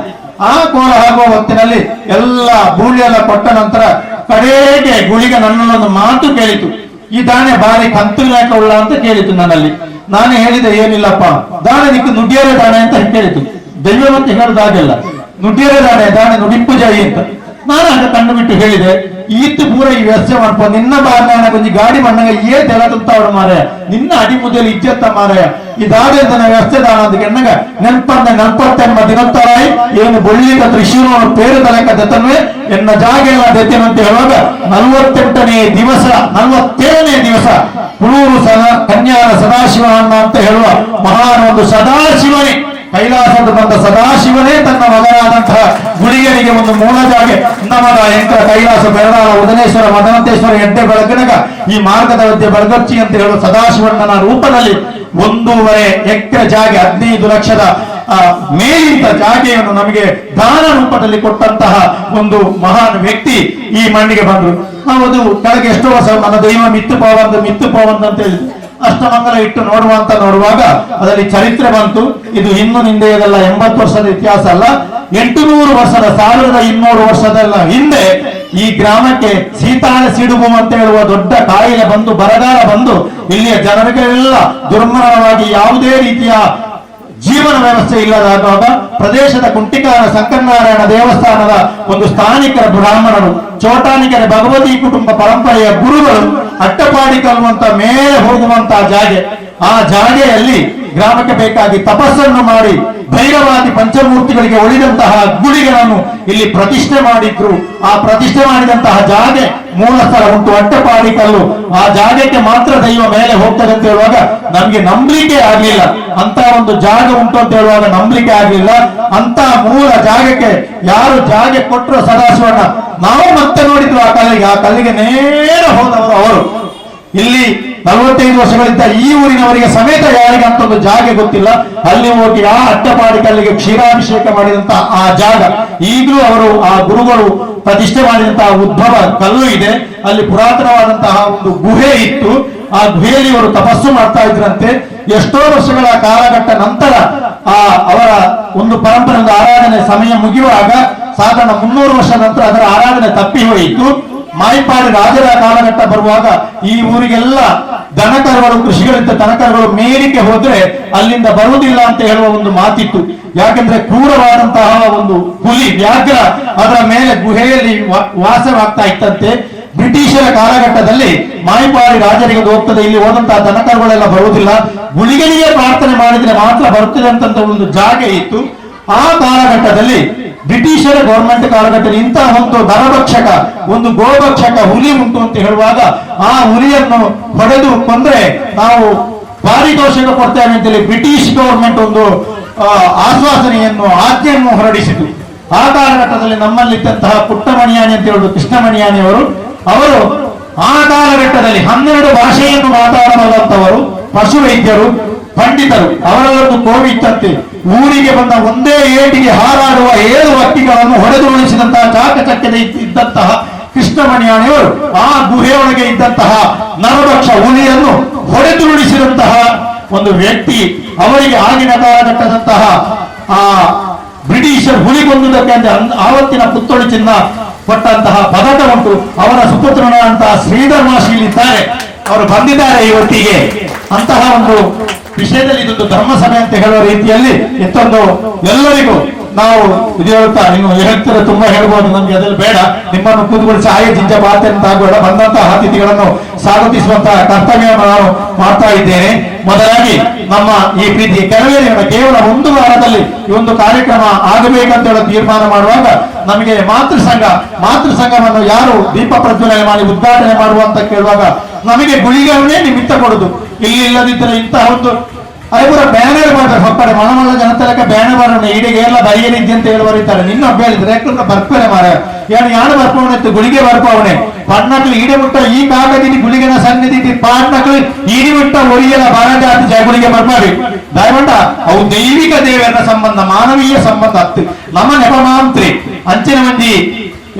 ಆ ಕೋಲ ಆಗುವ ಹೊತ್ತಿನಲ್ಲಿ ಎಲ್ಲ ಬೂಳಿ ಎಲ್ಲ ಕೊಟ್ಟ ನಂತರ ಕಡೆಗೆ ಗುಳಿಗೆ ನನ್ನಲ್ಲೊಂದು ಮಾತು ಕೇಳಿತು. ಈ ದಾಣೆ ಬಾರಿ ಕಂತು ಉಳ್ಳ ಅಂತ ಕೇಳಿತು ನನ್ನಲ್ಲಿ. ನಾನು ಹೇಳಿದೆ, ಏನಿಲ್ಲಪ್ಪ. ದಾಣೆ ನಿಕ್ಕು ನುಡಿಯರ ದಾಣೆ ಅಂತ ಕೇಳಿತು. ದೈವ ಮತ್ತೆ ಹೇಳುದಾಗಿಲ್ಲ, ನುಡಿಯರ ದಾಣೆ ದಾಣೆ ನುಡಿಪ್ಪು ಜೈ ಅಂತ. ನಾನು ಆಗ ಕಣ್ಣು ಬಿಟ್ಟು ಹೇಳಿದೆ ಈತ್ತು ಪೂರ ಈ ವ್ಯವಸ್ಥೆ ಮಾಡ್ಕೊ. ನಿನ್ನ ಬಾರ್ನ ಕೊಂಚ ಗಾಡಿ ಮಣ್ಣಂಗ ಏ ತೆಲ ಅವ್ರ ಮಾರೆ ನಿನ್ನ ಅಡಿ ಮುದ್ದೆಲಿ ಮಾರೆ ಈ ಇದಾದ ವ್ಯವಸ್ಥೆ ದಾನ ಅಂತ ನೆನ್ಪಂದ ನೆನ್ಪತ್ತೆಂಬ ದಿನತ್ತರಾಯಿ, ಏನು ಬೊಳ್ಳಿಕ ತ್ರಿಶೂಲ ಪೇರು ತಲೆಕ ದತ್ತನ್ವೇ, ಎನ್ನ ಜಾಗ ಎಲ್ಲ ದತ್ತೇನು ಅಂತ ಹೇಳುವಾಗ ನಲ್ವತ್ತೆಂಟನೇ ದಿವಸ, ನಲ್ವತ್ತೇಳನೇ ದಿವಸ ಹುಳೂರು ಸದಾ, ಕನ್ಯಾನ ಸದಾಶಿವ ಅಣ್ಣ ಅಂತ ಹೇಳುವ ಮಹಾನ್ ಒಂದು ಸದಾಶಿವನೇ. ಕೈಲಾಸದ ಬಂದ ಸದಾಶಿವನೇ ತನ್ನ ಮಗನಾದಂತಹ ಹುಡುಗಿಯರಿಗೆ ಒಂದು ಮೂಲ ಜಾಗೆ. ನಮದ ಎಂಕರ ಕೈಲಾಸ ಬೆರದಾಳ ಉದನೇಶ್ವರ ಮದನಂತೇಶ್ವರ ಎಂಟೆ ಬೆಳಗನಗ ಈ ಮಾರ್ಗದ ಮಧ್ಯೆ ಬೆಳಗಚ್ಚಿ ಅಂತ ಹೇಳುವ ಸದಾಶಿವಣ್ಣನ ರೂಪದಲ್ಲಿ ಒಂದೂವರೆ ಎಕರೆ ಜಾಗೆ ಹದಿನೈದು ಲಕ್ಷದ ಆ, ಮೇಲಿಂದ ಜಾಗೆಯನ್ನು ನಮಗೆ ದಾನ ರೂಪದಲ್ಲಿ ಕೊಟ್ಟಂತಹ ಒಂದು ಮಹಾನ್ ವ್ಯಕ್ತಿ ಈ ಮಣ್ಣಿಗೆ ಬಂದರು. ನಾವು ಅದು ಕೆಳಗೆ ಎಷ್ಟೋ ವರ್ಷ ನನ್ನ ದೈವ ಮಿತ್ತು ಪಾವಂತ ಮಿತ್ತು ಪಾವಂತ ಅಂತ ಹೇಳಿ ಅಷ್ಟಮಂಗಲ ಇಟ್ಟು ನೋಡುವಂತ ನೋಡುವಾಗ ಅದರಲ್ಲಿ ಚರಿತ್ರೆ ಬಂತು. ಇದು ಇನ್ನು ಹಿಂದೆಯದಲ್ಲ ಎಂಬತ್ತು ವರ್ಷದ ಇತಿಹಾಸ ಅಲ್ಲ. ಎಂಟುನೂರು ವರ್ಷದ, ಸಾವಿರದ ಇನ್ನೂರು ವರ್ಷದಲ್ಲ ಹಿಂದೆ ಈ ಗ್ರಾಮಕ್ಕೆ ಸೀತಾಳ ಸಿಡುಬು ಅಂತ ಹೇಳುವ ದೊಡ್ಡ ಕಾಯಿಲೆ ಬಂದು, ಬರಗಾಲ ಬಂದು ಇಲ್ಲಿಯ ಜನರಿಗೆಲ್ಲ ದುರ್ಮರಣವಾಗಿ ಯಾವುದೇ ರೀತಿಯ ಜೀವನ ವ್ಯವಸ್ಥೆ ಇಲ್ಲದಾದಾಗ ಪ್ರದೇಶದ ಕುಂಟಿಕಾರ ಶಂಕರನಾರಾಯಣ ದೇವಸ್ಥಾನದ ಒಂದು ಸ್ಥಾನಿಕರ ಬ್ರಾಹ್ಮಣರು, ಚೋಟಾನಿಕರ ಭಗವತಿ ಕುಟುಂಬ ಪರಂಪರೆಯ ಗುರುಗಳು ಅಟ್ಟಪಾಡಿ ಕಲ್ಲುವಂತ ಮೇಲೆ ಹೋಗುವಂತ ಜಾಗೆ. ಆ ಜಾಗೆಯಲ್ಲಿ ಗ್ರಾಮಕ್ಕೆ ಬೇಕಾಗಿ ತಪಸ್ಸನ್ನು ಮಾಡಿ, ಭೈರವಾದಿ ಪಂಚಮೂರ್ತಿಗಳಿಗೆ ಉಳಿದಂತಹ ಗುಡಿಗಳನ್ನು ಇಲ್ಲಿ ಪ್ರತಿಷ್ಠೆ ಮಾಡಿದ್ರು. ಆ ಪ್ರತಿಷ್ಠೆ ಮಾಡಿದಂತಹ ಜಾಗೆ ಮೂಲ ಸ್ಥಳ ಉಂಟು, ಅಟ್ಟಪಾಡಿ ಕಲ್ಲು. ಆ ಜಾಗಕ್ಕೆ ಮಾತ್ರ ದೈವ ಮೇಲೆ ಹೋಗ್ತದೆ ಅಂತ ಹೇಳುವಾಗ ನಮ್ಗೆ ನಂಬಲಿಕ್ಕೆ ಆಗ್ಲಿಲ್ಲ. ಅಂತ ಒಂದು ಜಾಗ ಉಂಟು ಅಂತ ಹೇಳುವಾಗ ನಂಬಲಿಕೆ ಆಗ್ಲಿಲ್ಲ. ಅಂತ ಮೂಲ ಜಾಗಕ್ಕೆ ಯಾರು ಜಾಗ ಕೊಟ್ಟರು ಸದಾಶಿವಣ್ಣ, ನಾವು ಮತ್ತೆ ನೋಡಿದ್ರು ಆ ಕಲ್ಲಿಗೆ. ಆ ಕಲ್ಲಿಗೆ ನೇರ ಹೋದವರು ಅವರು. ಇಲ್ಲಿ ನಲವತ್ತೈದು ವರ್ಷಗಳಿಂದ ಈ ಊರಿನವರಿಗೆ ಸಮೇತ ಯಾರಿಗೆ ಅಂತ ಒಂದು ಜಾಗ ಗೊತ್ತಿಲ್ಲ. ಅಲ್ಲಿ ಹೋಗಿ ಆ ಅಟ್ಟಪಾಡಿ ಕಲ್ಲಿಗೆ ಕ್ಷೀರಾಭಿಷೇಕ ಮಾಡಿದಂತಹ ಆ ಜಾಗ. ಈಗಲೂ ಅವರು ಆ ಗುರುಗಳು ಪ್ರತಿಷ್ಠೆ ಮಾಡಿದಂತಹ ಉದ್ಭವ ಕಲ್ಲು ಇದೆ. ಅಲ್ಲಿ ಪುರಾತನವಾದಂತಹ ಒಂದು ಗುಹೆ ಇತ್ತು. ಆ ಗುಹೆಯಲ್ಲಿ ಅವರು ತಪಸ್ಸು ಮಾಡ್ತಾ ಇದ್ರಂತೆ. ಎಷ್ಟೋ ವರ್ಷಗಳ ಕಾಲಘಟ್ಟ ನಂತರ ಆ ಅವರ ಒಂದು ಪರಂಪರೆ ಆರಾಧನೆ ಸಮಯ ಮುಗಿಯುವಾಗ ಸಾಧಾರಣ ಮುನ್ನೂರು ವರ್ಷ ನಂತರ ಅದರ ಆರಾಧನೆ ತಪ್ಪಿ ಹೋಯಿತು. ಮಾಯಿಪಾಡಿ ರಾಜರ ಕಾಲಘಟ್ಟ ಬರುವಾಗ ಈ ಊರಿಗೆಲ್ಲ ದನಕರುಗಳು, ಕೃಷಿಗಳಿಂದ ದನಕರುಗಳು ಮೇಲಿಕ್ಕೆ ಹೋದ್ರೆ ಅಲ್ಲಿಂದ ಬರುವುದಿಲ್ಲ ಅಂತ ಹೇಳುವ ಒಂದು ಮಾತಿತ್ತು. ಯಾಕೆಂದ್ರೆ ಕ್ರೂರವಾದಂತಹ ಒಂದು ಹುಲಿ, ವ್ಯಾಘ್ರ ಅದರ ಮೇಲೆ ಗುಹೆಯಲ್ಲಿ ವಾಸವಾಗ್ತಾ ಇತ್ತಂತೆ. ಬ್ರಿಟಿಷರ ಕಾಲಘಟ್ಟದಲ್ಲಿ ಮಾಯಿಪಾಡಿ ರಾಜರಿಗೆ ಹೋಗ್ತದೆ ಇಲ್ಲಿ ಹೋದಂತಹ ದನಕರುಗಳೆಲ್ಲ ಬರುವುದಿಲ್ಲ. ಗುಳಿಗಳಿಗೆ ಪ್ರಾರ್ಥನೆ ಮಾಡಿದ್ರೆ ಮಾತ್ರ ಬರುತ್ತದೆ ಅಂತ ಒಂದು ಜಾಗ ಇತ್ತು. ಆ ಕಾಲಘಟ್ಟದಲ್ಲಿ ಬ್ರಿಟಿಷರ ಗವರ್ಮೆಂಟ್ ಕಾಲಘಟ್ಟದಲ್ಲಿ ಇಂತಹ ಒಂದು ನರಭಕ್ಷಕ, ಒಂದು ಗೋಭಕ್ಷಕ ಹುಲಿ ಉಂಟು ಅಂತ ಹೇಳುವಾಗ ಆ ಹುಲಿಯನ್ನು ಹೊಡೆದು ಕೊಂದ್ರೆ ನಾವು ಪಾರಿತೋಷಕ ಕೊಡ್ತೇವೆ ಅಂತೇಳಿ ಬ್ರಿಟಿಷ್ ಗವರ್ಮೆಂಟ್ ಒಂದು ಆಶ್ವಾಸನೆಯನ್ನು, ಆಜ್ಞೆಯನ್ನು ಹೊರಡಿಸಿತು. ಆ ಕಾಲಘಟ್ಟದಲ್ಲಿ ನಮ್ಮಲ್ಲಿದ್ದಂತಹ ಪುಟ್ಟಮಣಿಯಾನಿ ಅಂತ ಹೇಳುವುದು ಕೃಷ್ಣಮಣಿಯಾನಿ ಅವರು ಅವರು ಆ ಕಾಲಘಟ್ಟದಲ್ಲಿ ಹನ್ನೆರಡು ಭಾಷೆಯನ್ನು ಮಾತಾಡಬಲ್ಲಂತವರು ಪಶು ವೈದ್ಯರು ಪಂಡಿತರು, ಅವರವರನ್ನು ಕೋವಿತ್ತಂತೆ ಊರಿಗೆ ಬಂದ ಒಂದೇ ಏಟಿಗೆ ಹಾರಾಡುವ ಏಳು ಹಕ್ಕಿಗಳನ್ನು ಹೊಡೆದು ಉಳಿಸಿದಂತಹ ಇದ್ದಂತಹ ಕೃಷ್ಣಮಣಿಯಾಣಿಯವರು, ಆ ಗುಹೆಯೊಳಗೆ ಇದ್ದಂತಹ ನರಭಕ್ಷ ಹುಲಿಯನ್ನು ಹೊಡೆದು ಉಳಿಸಿದಂತಹ ಒಂದು ವ್ಯಕ್ತಿ ಅವರಿಗೆ ಆಗಿನ ಕಾಲಘಟ್ಟದಂತಹ ಆ ಬ್ರಿಟಿಷರ್ ಹುಲಿಗೊಂದುದಕ್ಕೆ ಅಂದ್ರೆ ಅಂದ್- ಆವತ್ತಿನ ಪುತ್ತೋಳಿ ಚಿನ್ನ ಕೊಟ್ಟಂತಹ ಪದಕ ಉಂಟು. ಅವರ ಸುಪುತ್ರನಾದಂತಹ ಶ್ರೀಧರ್ ಅವರು ಬಂದಿದ್ದಾರೆ ಇವತ್ತಿಗೆ ಅಂತಹ ಒಂದು ವಿಷಯದಲ್ಲಿ ಇದೊಂದು ಧರ್ಮಸಭೆ ಅಂತ ಹೇಳುವ ರೀತಿಯಲ್ಲಿ ಇತ್ತೊಂದು ಎಲ್ಲರಿಗೂ ನಾವು ಇದು ನೀವು ಹೇಳ್ತಾರೆ ತುಂಬಾ ಹೇಳ್ಬೋದು, ನಮ್ಗೆ ಅದ್ರಲ್ಲಿ ಬೇಡ. ನಿಮ್ಮನ್ನು ಕೂತ್ಕೊಳಿಸಿ ಆಯ, ಜಿಂಜ ಮಾತೆ ಅಂತ ಆಗೋಣ. ಬಂದಂತಹ ಅತಿಥಿಗಳನ್ನು ಸ್ವಾಗತಿಸುವಂತಹ ಕರ್ತವ್ಯವನ್ನು ನಾನು ಮಾಡ್ತಾ ಇದ್ದೇನೆ. ಮೊದಲಾಗಿ ನಮ್ಮ ಈ ಪ್ರೀತಿ ಕೆಲವೇ ಕೇವಲ ಒಂದು ವಾರದಲ್ಲಿ ಈ ಒಂದು ಕಾರ್ಯಕ್ರಮ ಆಗಬೇಕಂತ ಹೇಳಿ ತೀರ್ಮಾನ ಮಾಡುವಾಗ ನಮಗೆ ಮಾತೃ ಸಂಘ, ಮಾತೃ ಯಾರು ದೀಪ ಪ್ರಜ್ವಲನೆ ಮಾಡಿ ಉದ್ಘಾಟನೆ ಮಾಡುವಂತ ಕೇಳುವಾಗ ನಮಗೆ ಗುಳಿಗವನ್ನೇ ನಿಮಿತ್ತ ಕೊಡುದು. ಇಲ್ಲಿ ಇಲ್ಲದಿದ್ದರೆ ಇಂತಹ ಒಂದು ಐವರ ಬ್ಯಾನರ್ ಮಾಡ್ಬೇಕು ಹೊಕ್ಕಡೆ ಮನಮಲ್ಲ ಜನತಲಕ ಬ್ಯಾನರ್ ಮಾಡೋಣ. ಈಡಿಗೆ ಎಲ್ಲ ಬರಿಯಲಿದ್ದೆ ಅಂತ ಹೇಳುವರು ಇದ್ದಾರೆ. ನಿನ್ನ ಹಬ್ಬ ಹೇಳಿದ್ರೆ ಯಾಕಂದ್ರೆ ಬರ್ಪೇನೆ ಮಾರ ಯಾರು ಯಾರು ಬರ್ಪವಣೆ ಇತ್ತು ಗುಳಿಗೆ ಬರ್ಪವಣೆ ಪಣ್ಣಕ್ಳು ಈಡೆ ಮುಟ್ಟ ಈ ಕಾಲದಲ್ಲಿ ಗುಳಿಗೆನ ಸನ್ನಿಧಿ ಪಾಟ್ನಕ್ಳು ಈಡಿ ಮುಟ್ಟ ಒರಿಯಲ ಬಾರಾಜಾತಿ ಜಯ ಗುಳಿಗೆ ಬರ್ಮಾಡಿ ದಯವಂಡ ಅವು ದೈವಿಕ ದೇವರ ಸಂಬಂಧ, ಮಾನವೀಯ ಸಂಬಂಧ ಅತ್ತು ನಮ ನೆಪ ಮಾಂತ್ರಿ ಅಂಚಿನ ಮಂದಿ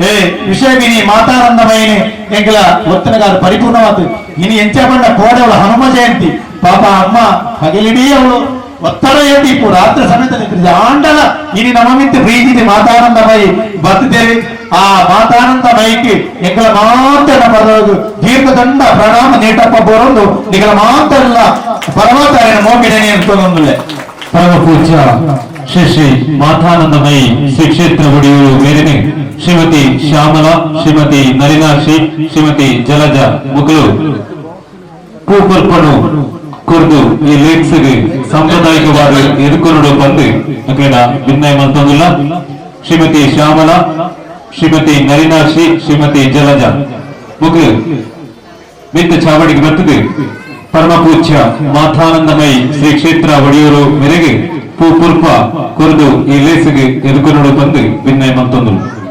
ಏ ವಿಷಯವಿನಿ ಮಾತಾನಂದಮಯನಿ ಎಂಕಲ ಒತ್ತನಗಾರ ಪರಿಪೂರ್ಣವಾದ ಇನಿ ಎಂಚ ಬಂಡ ಕೋಡವಳ ಹನುಮ ಜಯಂತಿ ಪಾಪ ಅಮ್ಮ ಹಗಲಿಡೀ ಅವಳು ಒತ್ತಡ ಏಂತಿ ಇಪ್ಪು ರಾತ್ರಿ ಸಮೇತ ನಿಂತಿದ್ದ ಆಂಡಲ ಇನಿ ನಮ್ಮ ಮಿತ್ತು ಪ್ರೀತಿದೆ ಮಾತಾನಂದಮಯಿ ಬರ್ತೇವೆ ಆ ಮಾತಾನಂದಮಯಿಗೆ ಎಂಕಲ ಮಾತ್ರ ನಮ್ಮ ದೀರ್ಘದಂಡ ಪ್ರಣಾಮ ನೀಟಪ್ಪ ಬೋರೊಂದು ನಿಗಲ ಮಾತ್ರ ಇಲ್ಲ ಪರಮಾಚಾರ್ಯನ ಮೋಗಿಡನೆ ಅನ್ಕೊಂಡೊಂದುಲ್ಲೆ ಪರಮ ಪೂಜ್ಯ ಶ್ರೀ ಶ್ರೀ ಮಾತಾನಂದಮಯಿ ಶ್ರೀ ಕ್ಷೇತ್ರ ಒಡೆಯೂರು ಮೇರೆಗೆ ಶ್ರೀಮತಿ ಶ್ಯಾಮಲಾ, ಶ್ರೀಮತಿ ನರಿನಾಶಿ ಶ್ರೀಮತಿ ಜಲಜ ಮುಗಳು ಕೂಪರ್ಪಣು ಕುರ್ದು ಈ ಲೇಕ್ಸ್ ಸಾಂಪ್ರದಾಯಿಕವಾಗಿ ಎದುಕೊಂಡು ಬಂದು ಅಕೇಡ ಭಿನ್ನಯ ಮಂತಂದಿಲ್ಲ ಶ್ರೀಮತಿ ಶ್ಯಾಮಲಾ, ಶ್ರೀಮತಿ ನರಿನಾಶಿ ಶ್ರೀಮತಿ ಜಲಜ ಮುಗಲು ಮಿತ್ತ ಚಾವಡಿಗೆ ಬರ್ತದೆ. ಪರಮಪೂಜ್ಯ ಮಾಥಾನಂದಮಯಿ ಶ್ರೀ ಕ್ಷೇತ್ರ ಒಡೆಯೂರು ಮೇರೆಗೆ. ಪುರ್ಪ ಕುರಿದು ಈ ಲೇಸಿಗೆ ಎದುಕೊಂಡು ಬಂದು ಭಿನ್ನಯ ಮಂತೊಂದು